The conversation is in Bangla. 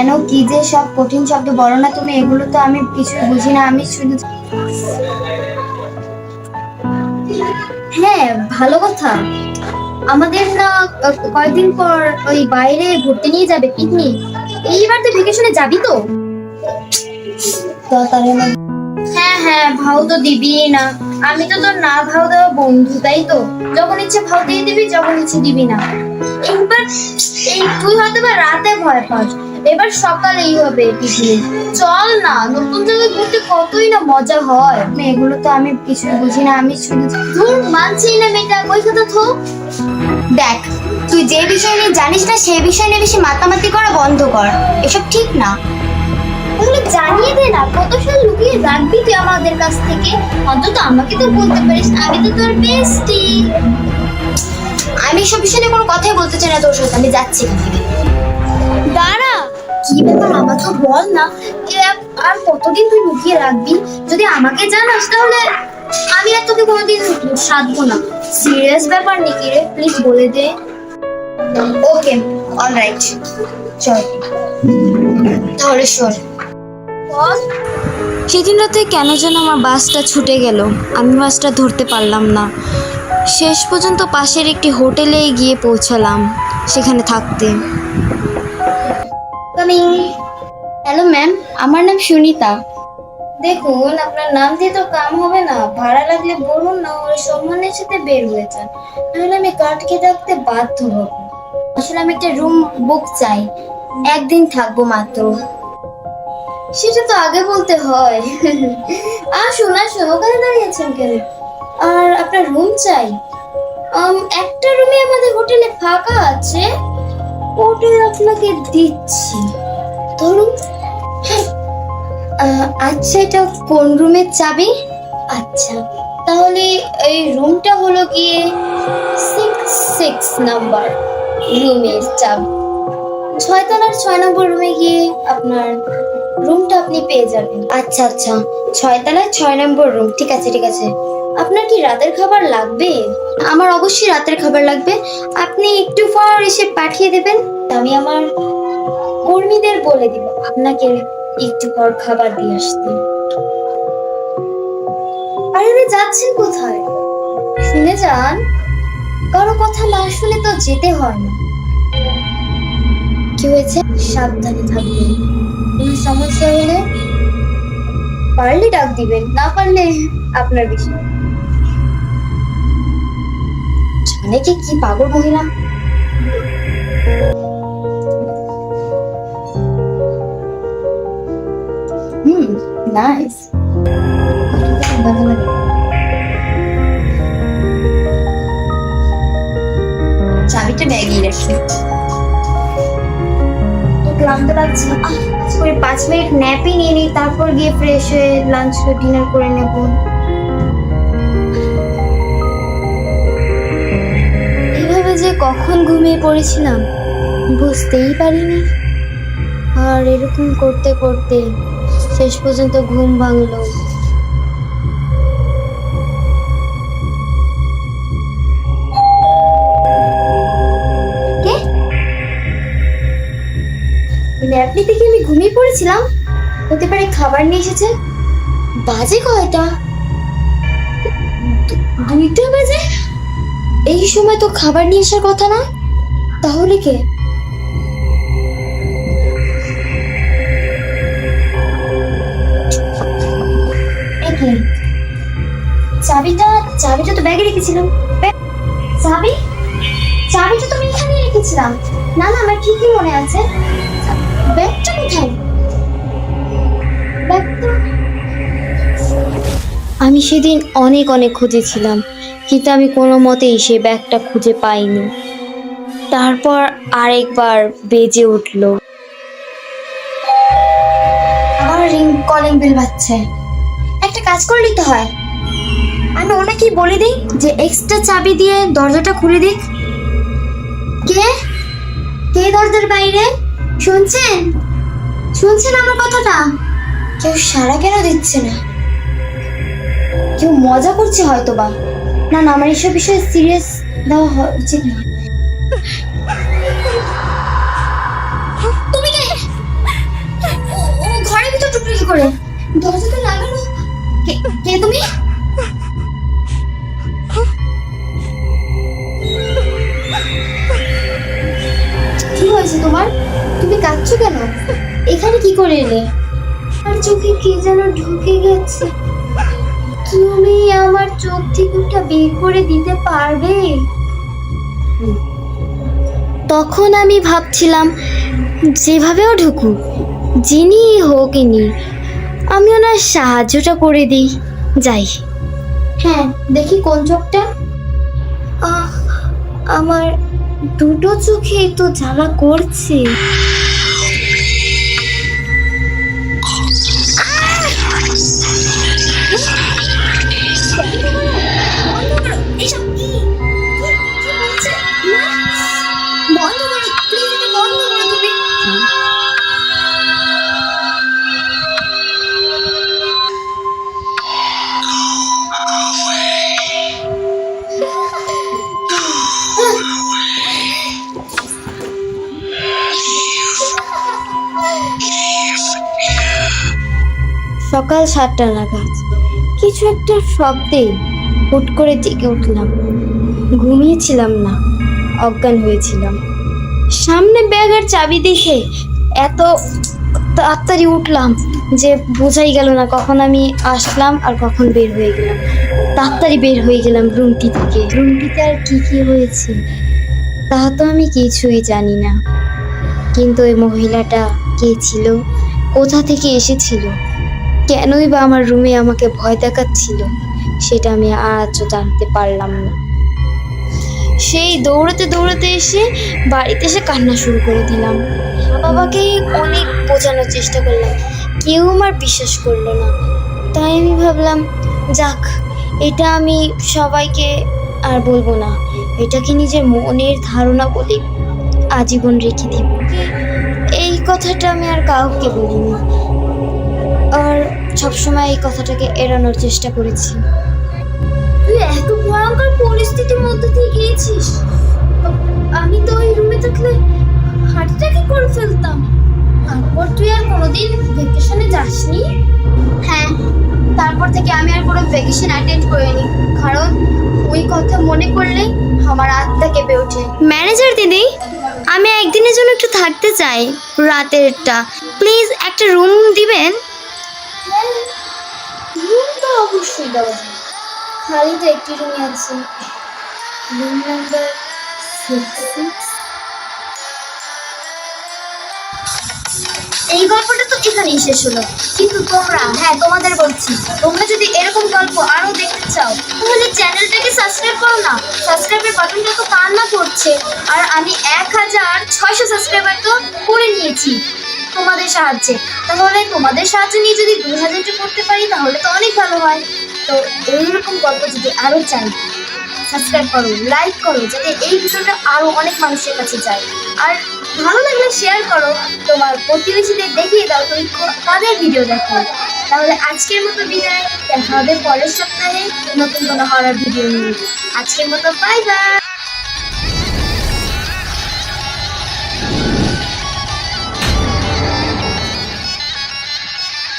কেন? কি যে সব কঠিন শব্দ বলো না তুমি, এগুলো তো আমি কিছু বুঝি না, আমি শুধু হ্যাঁ ভালো কথা। আমাদের না কয়েকদিন পর ওই বাইরে ঘুরতে নিয়ে যাবে পিকনিক এইবার তো ভেকেশনে যাবি তো? হ্যাঁ হ্যাঁ ভাও তো দিবি না। আমি তো তোর না ভাও দেওয়া বন্ধু, তাই তো? যখন ইচ্ছে ভাও দিয়ে দিবি, যখন ইচ্ছে দিবি না। একবার এই তুই হয়তো বা রাতে ভয় পাস। এবার সকালেই হবে পিকনিক চল না, নতুন জায়গায় ঘুরতে কতই না মজা হয়। এগুলো তো আমি কিছু বুঝি না, আমি শুধু ধুর মানছি না মেয়েটা। ওই কথা থো? দেখ, তুই যে বিষয় নিয়ে জানিস না সেই বিষয় নিয়ে বেশি মাতামাতি করা বন্ধ কর। এসব ঠিক না। তাহলে জানিয়ে দে না, কত সাল লুকিয়ে রাখবি তুই আমাদের কাছ থেকে? অন্তত আমাকে তো বলতে পারিস, আমি তো তোর বেস্টি আমি সব বিষয় নিয়ে কোনো কথাই বলতে চাই না তোর সাথে, আমি যাচ্ছি দাঁড়া কি ব্যাপার আমাকে বল না। আর কতদিন তুই লুকিয়ে রাখবি? যদি আমাকে জানাস তাহলে আমি আর তোকে কোনোদিন সাধবো না। সিরিয়াস ব্যাপার নাকি রে? প্লিজ বলে দে। ওকে অলরাইট চল। তাহলে শোন। বল। সেদিন রাতে কেন যেন আমার বাসটা ছুটে গেল। আমি বাসটা ধরতে পারলাম না। শেষ পর্যন্ত পাশের একটি হোটেলে গিয়ে পৌঁছালাম, সেখানে থাকতে। কামিং হ্যালো ম্যাম আমার নাম সুনিতা। দেখুন, আপনার নাম দিয়ে তো কাম হবে না। ভাড়া লাগলে বলুন না, ওর সম্মানের সাথে বের হয়ে যান। নাহলে আমি কাটকে থাকতে বাধ্য হব। আসলে আমি একটা রুম বুক চাই। একদিন থাকব মাত্র। সেটা তো আগে বলতে হয়। আসুন আসুন, ওখানে দাঁড়িয়েছেন কেন? আর আপনার রুম চাই? একটা রুমে আমাদের হোটেলে ফাঁকা আছে। ওটাই আপনাকে দিচ্ছি। ধরুন। হ্যাঁ। আচ্ছা এটা কোন রুমের চাবি? আচ্ছা তাহলে এই রুমটা হলো গিয়ে সিক্স সিক্স নাম্বার রুমের চাবি। ছয় তলার ছয় নম্বর রুমে গিয়ে আপনার রুমটা আপনি পেয়ে যাবেন। আচ্ছা আচ্ছা ছয় তলায় ছয় নম্বর রুম ঠিক আছে ঠিক আছে। আপনার কি রাতের খাবার লাগবে? আমার অবশ্যই রাতের খাবার লাগবে। আপনি একটু পর এসে পাঠিয়ে দেবেন। আমি আমার কর্মীদের বলে দিব, আপনাকে একটু পর খাবার দিয়ে আসতে। আরে যাচ্ছেন কোথায়? শুনে যান। কারও কথা না শুনে তো যেতে হয় না। কি হয়েছে? সাবধানে থাকবেন কোনো সমস্যা হলে পারলে ডাক দিবেন, না পারলে আপনার বিষয়। জানে কি পাগল মহিলা? নাইস চাবিটা ব্যাগেই রাখি ক্লান্ত লাগছে। করে পাঁচ মিনিট ন্যাপই নিয়ে নিই তারপর গিয়ে ফ্রেশ হয়ে লাঞ্চ ডিনার করে নেব। এভাবে যে কখন ঘুমিয়ে পড়েছিলাম বুঝতেই পারিনি। আর এরকম করতে করতে শেষ পর্যন্ত ঘুম ভাঙলো। কে? ন্যাপ নিতে গিয়ে আমি ঘুমিয়ে পড়েছিলাম। হতে পারে খাবার নিয়ে এসেছে। বাজে কয়টা? দুইটা বাজে? এই সময় তো খাবার নিয়ে আসার কথা না তাহলে কে? কে? চাবিটা চাবিটা তো ব্যাগে রেখেছিলাম। চাবি? চাবিটা তো আমি এখানে রেখেছিলাম। না না, আমার ঠিকই মনে আছে। ব্যাগটা কোথায়? ব্যাগটা আমি সেদিন অনেক অনেক খুঁজেছিলাম কিন্তু আমি কোনো মতেই সে ব্যাগটা খুঁজে পাইনি। তারপর আরেকবার বেজে উঠল। আমার রিং কলিং বিল বাজছে। একটা কাজ করলেই তো হয়। আমি ওনাকে বলে দিই যে এক্সট্রা চাবি দিয়ে দরজাটা খুলে দিক। কে? কে দরজার বাইরে? শুনছেন? শুনছেন আমার কথাটা? কেউ সারা কেন দিচ্ছে না? কেউ মজা করছে হয়তো বা না না, আমার এসব বিষয়ে সিরিয়াস দেওয়া উচিত না। কাঁদছো কেন? এখানে কি করে এলে? আর চোখে কি যেন ঢুকে গেছে। তুমি আমার চোখ থেকে ওটা বের করে দিতে পারবে? তখন আমি ভাবছিলাম যেভাবেও ঢুকুক যিনি হোক ইনি আমি ওনার সাহায্যটা করে দিই। যাই। হ্যাঁ দেখি কোন চোখটা। আহ, আমার দুটো চোখেই তো জ্বালা করছে। সকাল সাতটা নাগাদ। কিছু একটা শব্দে হুট করে জেগে উঠলাম। ঘুমিয়েছিলাম না, অজ্ঞান হয়েছিলাম। সামনে ব্যাগ আর চাবি দেখে এত তাড়াতাড়ি উঠলাম যে বোঝাই গেল না কখন আমি আসলাম আর কখন বের হয়ে গেলাম। তাড়াতাড়ি বের হয়ে গেলাম রুমটি থেকে। রুমটিতে আর কি কি হয়েছে তা তো আমি কিছুই জানি না। কিন্তু ওই মহিলাটা কে ছিল? কোথা থেকে এসেছিল? কেনই বা আমার রুমে আমাকে ভয় দেখাচ্ছিল, সেটা আমি আজও জানতে পারলাম না। সেই দৌড়াতে দৌড়াতে এসে বাড়িতে এসে কান্না শুরু করে দিলাম। বাবাকে অনেক বোঝানোর চেষ্টা করলাম, কেউ আমার বিশ্বাস করল না। তাই আমি ভাবলাম, যাক, এটা আমি সবাইকে আর বলব না, এটাকে নিজের মনের ধারণা বলে আজীবন রেখে দিব। এই কথাটা আমি আর কাউকে বলিনি। আর সবসময় এই কথাটাকে এড়ানোর চেষ্টা করেছি। তুই এত ভয়ঙ্কর পরিস্থিতির মধ্যে দিয়ে গিয়েছিস। আমি তো ওই রুমে থাকলে হার্টটাকে করে ফেলতাম? তারপর তুই আর কোনোদিন ভেকেশনে যাসনি? হ্যাঁ তারপর থেকে আমি আর কোনো ভ্যাকেশন অ্যাটেন্ড করিনি। কারণ ওই কথা মনে করলে আমার আত্মা কেঁপে ওঠে। ম্যানেজার দিদি, আমি একদিনের জন্য একটু থাকতে চাই, রাতেরটা। প্লিজ একটা রুম দিবেন? রুম তো অবশ্যই দেওয়া যাবে খালি তো একটি রুমই আছে। রুম নাম্বার এই গল্পটা তো এখানেই শেষ হলো। কিন্তু তোমরা হ্যাঁ তোমাদের বলছি, তোমরা যদি এরকম গল্প আরও দেখতে চাও, তাহলে চ্যানেলটাকে সাবস্ক্রাইব করো না। সাবস্ক্রাইবের বাটনটা তো কান্না করছে আর আমি এক হাজার ছয়শো সাবস্ক্রাইবার তো করে নিয়েছি। তোমাদের সাহায্যে। তাহলে তোমাদের সাহায্য নিয়ে যদি দুই হাজারটা করতে পারি, তাহলে তো অনেক ভালো হয়। তো এইরকম গল্প যদি আরও চাই সাবস্ক্রাইব করো লাইক করো, যাতে এই ভিডিওটা আরও অনেক মানুষের কাছে যায়। আর ভালো লাগলে শেয়ার করো, তোমার প্রতিবেশীদের দেখিয়ে দাও, তুমি কাদের ভিডিও দেখো। তাহলে আজকের মতো বিদায়, দেখা হবে পরের সপ্তাহে নতুন কোনো হরার ভিডিও নিয়ে। আজকের মতো বাই বাই